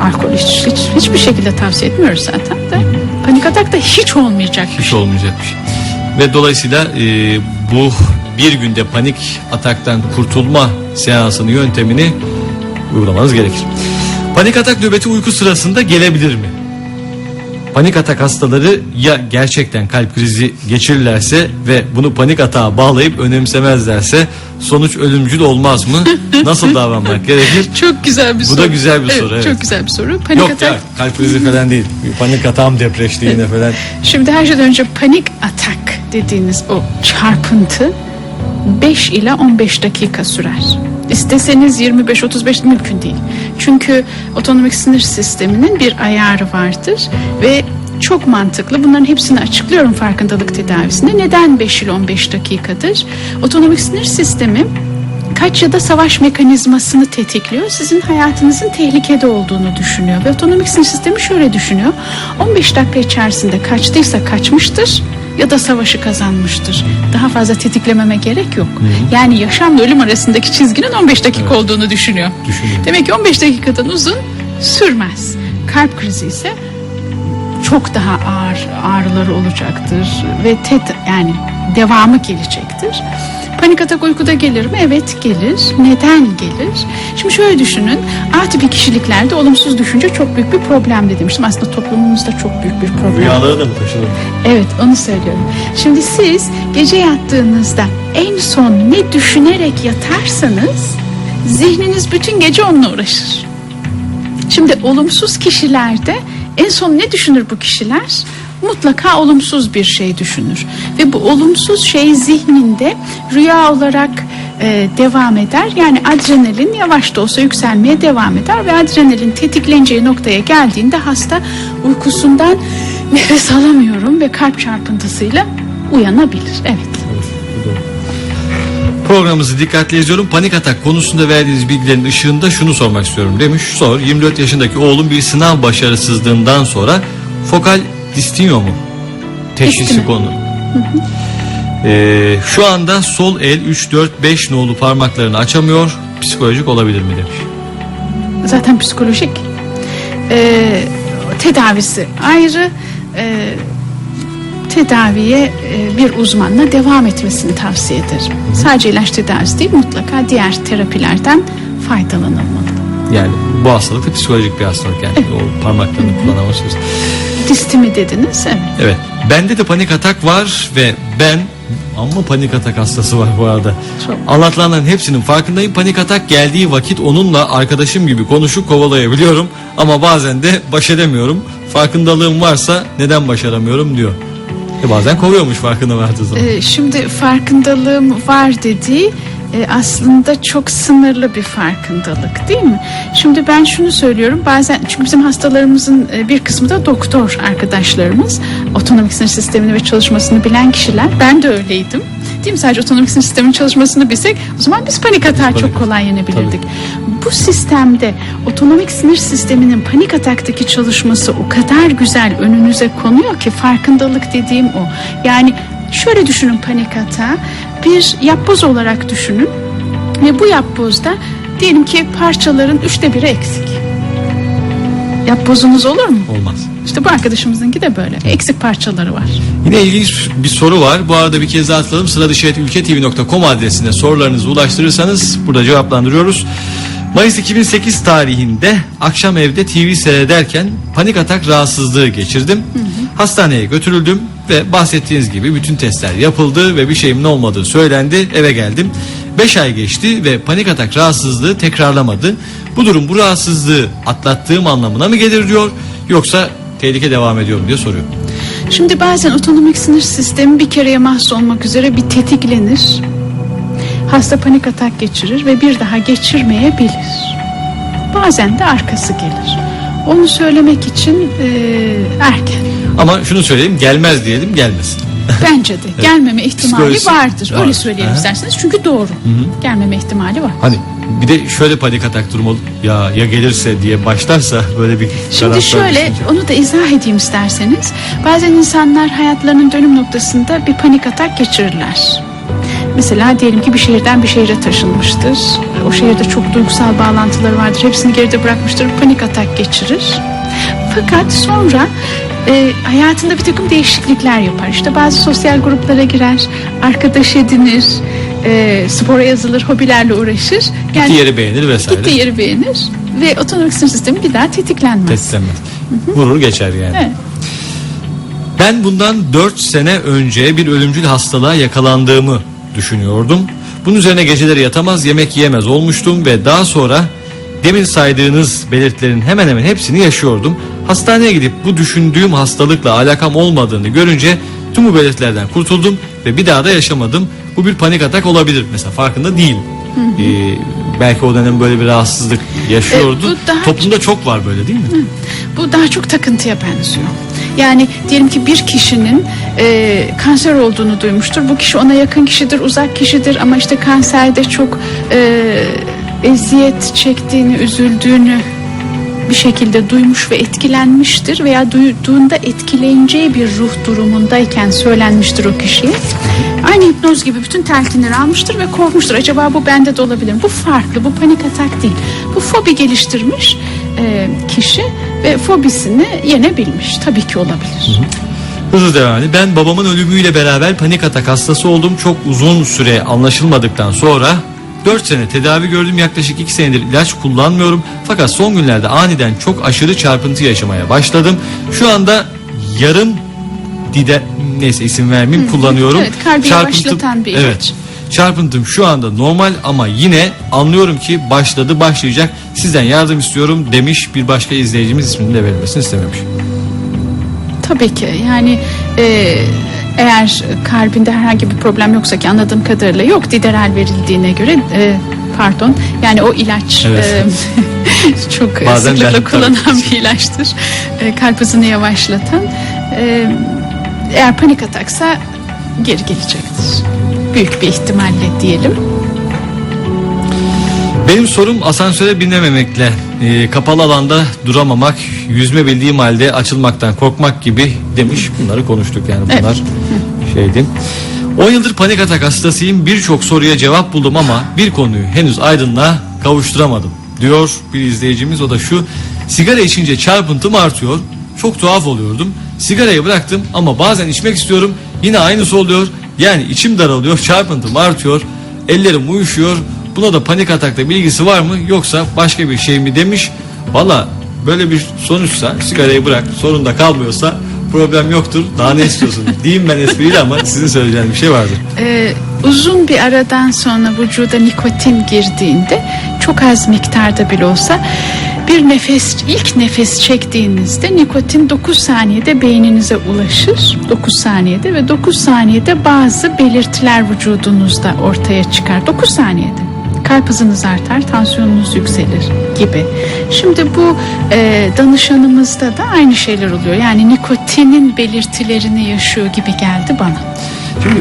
Alkol hiç, hiç, hiçbir şekilde tavsiye etmiyoruz zaten de. Panik atak da hiç olmayacak Hiç şey. olmayacakmış. Ve dolayısıyla e, bu bir günde panik ataktan kurtulma seansını yöntemini uygulamanız gerekir. Panik atak nöbeti uyku sırasında gelebilir mi? Panik atak hastaları ya gerçekten kalp krizi geçirirlerse ve bunu panik atağa bağlayıp önemsemezlerse sonuç ölümcül olmaz mı? Nasıl davranmak gerekir? Çok güzel bir Bu soru. da güzel bir soru, evet. Çok güzel bir soru. Panik Yok atak ya kalp krizi falan değil. Panik atağım depreştiğinde falan. Şimdi her şeyden önce panik atak dediğiniz o çarpıntı 5 ila 15 dakika sürer. İsteseniz 25-35 mümkün değil. Çünkü otonomik sinir sisteminin bir ayarı vardır ve çok mantıklı. Bunların hepsini açıklıyorum farkındalık tedavisinde. Neden 5 ila 15 dakikadır? Otonomik sinir sistemi kaç ya da savaş mekanizmasını tetikliyor. Sizin hayatınızın tehlikede olduğunu düşünüyor. Ve otonomik sinir sistemi şöyle düşünüyor. 15 dakika içerisinde kaçtıysa kaçmıştır ya da savaşı kazanmıştır. Daha fazla tetiklememe gerek yok. Yani yaşamla ölüm arasındaki çizginin 15 dakika olduğunu düşünüyor. Düşünüyor. Demek ki 15 dakikadan uzun sürmez. Kalp krizi ise çok daha ağır ağrıları olacaktır ve tet yani devamı gelecektir. Panik atak uykuda gelir mi? Evet gelir. Neden gelir? Şimdi şöyle düşünün. A tipi kişiliklerde olumsuz düşünce çok büyük bir problem demiştim. Aslında toplumumuzda çok büyük bir problem. Rüyalara da mı taşınır? Evet onu söylüyorum. Şimdi siz gece yattığınızda en son ne düşünerek yatarsanız zihniniz bütün gece onunla uğraşır. Şimdi olumsuz kişilerde en son ne düşünür bu kişiler? Mutlaka olumsuz bir şey düşünür. Ve bu olumsuz şey zihninde rüya olarak e, devam eder. Yani adrenalin yavaş da olsa yükselmeye devam eder ve adrenalin tetikleneceği noktaya geldiğinde hasta uykusundan nefes alamıyorum ve kalp çarpıntısıyla uyanabilir. Evet. Programımızı dikkatle izliyorum. Panik atak konusunda verdiğiniz bilgilerin ışığında şunu sormak istiyorum demiş. Sor. 24 yaşındaki oğlum bir sınav başarısızlığından sonra fokal distinyo mu? Teşhisi konu. Ee, şu anda sol el 3, 4, 5 nolu parmaklarını açamıyor. Psikolojik olabilir mi demiş. zaten psikolojik. Ee, tedavisi ayrı. Ee, tedaviye e, bir uzmanla devam etmesini tavsiye ederim. Sadece ilaç tedavisi değil mutlaka diğer terapilerden faydalanılmalı. Yani bu hastalık da psikolojik bir hastalık yani. O parmaklarını kullanamazsınız. Distimi dediniz evet. Evet. Bende de panik atak var ve ben ama panik atak hastası var bu arada. Çok. Anlatılanların hepsinin farkındayım. Panik atak geldiği vakit onunla arkadaşım gibi konuşup kovalayabiliyorum ama bazen de baş edemiyorum. Farkındalığım varsa neden başaramıyorum diyor. E bazen kovuyormuş farkına vardığı zaman. Ee, şimdi farkındalığım var dediği e, aslında çok sınırlı bir farkındalık değil mi? Şimdi ben şunu söylüyorum bazen çünkü bizim hastalarımızın e, bir kısmı da doktor arkadaşlarımız otonomik sinir sistemini ve çalışmasını bilen kişiler ben de öyleydim. Değil mi? Sadece otonomik sinir sistemin çalışmasını bilsek o zaman biz panik atağı çok kolay yenebilirdik. Bu sistemde otonomik sinir sisteminin panik ataktaki çalışması o kadar güzel önünüze konuyor ki farkındalık dediğim o. Yani şöyle düşünün panik atağı bir yapboz olarak düşünün ve bu yapbozda diyelim ki parçaların üçte biri eksik. Yapbozunuz olur mu? Olmaz. İşte bu arkadaşımızınki de böyle. Eksik parçaları var. Yine ilginç bir soru var. Bu arada bir kez daha hatırlatalım. Sıradışetülketv.com adresine sorularınızı ulaştırırsanız burada cevaplandırıyoruz. Mayıs 2008 tarihinde akşam evde TV seyrederken panik atak rahatsızlığı geçirdim. Hastaneye götürüldüm ve bahsettiğiniz gibi bütün testler yapıldı ve bir şeyimin olmadığı söylendi. Eve geldim. 5 ay geçti ve panik atak rahatsızlığı tekrarlamadı. Bu durum bu rahatsızlığı atlattığım anlamına mı gelir diyor yoksa tehlike devam ediyor mu diye soruyor. Şimdi bazen otonomik sinir sistemi bir kereye mahsus olmak üzere bir tetiklenir. Hasta panik atak geçirir ve bir daha geçirmeyebilir. Bazen de arkası gelir. Onu söylemek için eee, erken. Ama şunu söyleyeyim gelmez diyelim gelmesin. Bence de gelmeme ihtimali Psikolojisi vardır. Öyle var. söyleyelim Aha. isterseniz. Çünkü doğru. Gelmeme ihtimali var. Hani bir de şöyle panik atak durumu olur. Ya ya gelirse diye başlarsa böyle bir Şimdi şöyle düşünce. onu da izah edeyim isterseniz. Bazen insanlar hayatlarının dönüm noktasında bir panik atak geçirirler. Mesela diyelim ki bir şehirden bir şehre taşınmıştır. O şehirde çok duygusal bağlantıları vardır. Hepsini geride bırakmıştır. Panik atak geçirir. Fakat sonra e, hayatında bir takım değişiklikler yapar. İşte bazı sosyal gruplara girer, arkadaş edinir, e, spora yazılır, hobilerle uğraşır. Gittiği yeri beğenir vesaire. Gittiği yeri beğenir ve otonomik sinir sistemi bir daha tetiklenmez. Teslimez. Vurur geçer yani. Evet. Ben bundan 4 sene önce bir ölümcül hastalığa yakalandığımı düşünüyordum. Bunun üzerine geceleri yatamaz, yemek yiyemez olmuştum ve daha sonra demin saydığınız belirtilerin hemen hemen hepsini yaşıyordum. Hastaneye gidip bu düşündüğüm hastalıkla alakam olmadığını görünce tüm bu belirtilerden kurtuldum ve bir daha da yaşamadım. Bu bir panik atak olabilir mesela farkında değil. Ee, belki o dönem böyle bir rahatsızlık yaşıyordu. E, daha Toplumda çok var böyle değil mi? Bu daha çok takıntıya benziyor. Yani diyelim ki bir kişinin e, kanser olduğunu duymuştur. Bu kişi ona yakın kişidir, uzak kişidir ama işte kanserde çok e, eziyet çektiğini, üzüldüğünü bir şekilde duymuş ve etkilenmiştir veya duyduğunda etkileneceği bir ruh durumundayken söylenmiştir o kişiye. Aynı hipnoz gibi bütün telkinleri almıştır ve korkmuştur. Acaba bu bende de olabilir mi? Bu farklı, bu panik atak değil. Bu fobi geliştirmiş e, kişi ve fobisini yenebilmiş. Tabii ki olabilir. Hızlı devam. Ben babamın ölümüyle beraber panik atak hastası oldum. Çok uzun süre anlaşılmadıktan sonra 4 sene tedavi gördüm. Yaklaşık 2 senedir ilaç kullanmıyorum. Fakat son günlerde aniden çok aşırı çarpıntı yaşamaya başladım. Şu anda yarım dide neyse isim vermeyeyim kullanıyorum. Evet, kalbi yavaşlatan bir ilaç. Evet. Çarpıntım şu anda normal ama yine anlıyorum ki başladı başlayacak. Sizden yardım istiyorum demiş bir başka izleyicimiz ismini de verilmesini istememiş. Tabii ki yani e, eğer kalbinde herhangi bir problem yoksa ki anladığım kadarıyla yok dideral verildiğine göre e, pardon yani o ilaç Evet. e, çok Bazen sıklıkla ben- kullanılan bir ilaçtır. E, kalp hızını yavaşlatan. E, eğer panik ataksa geri gelecektir. Büyük bir ihtimalle diyelim. Benim sorum asansöre binememekle, e, kapalı alanda duramamak, yüzme bildiğim halde açılmaktan korkmak gibi demiş. Bunları konuştuk yani bunlar şeydi. 10 yıldır panik atak hastasıyım. Birçok soruya cevap buldum ama bir konuyu henüz aydınlığa kavuşturamadım. Diyor bir izleyicimiz o da şu. Sigara içince çarpıntım artıyor. Çok tuhaf oluyordum. Sigarayı bıraktım ama bazen içmek istiyorum. Yine aynısı oluyor. Yani içim daralıyor, çarpıntım artıyor. Ellerim uyuşuyor. Buna da panik atakla bilgisi var mı yoksa başka bir şey mi demiş. Valla böyle bir sonuçsa sigarayı bırak sorun da kalmıyorsa problem yoktur. Daha ne istiyorsun? Diyeyim ben espriyle ama sizin söyleyeceğiniz bir şey vardır. Ee, uzun bir aradan sonra vücuda nikotin girdiğinde çok az miktarda bile olsa bir nefes ilk nefes çektiğinizde nikotin 9 saniyede beyninize ulaşır 9 saniyede ve 9 saniyede bazı belirtiler vücudunuzda ortaya çıkar 9 saniyede kalp hızınız artar, tansiyonunuz yükselir gibi. Şimdi bu e, danışanımızda da aynı şeyler oluyor. Yani nikotinin belirtilerini yaşıyor gibi geldi bana.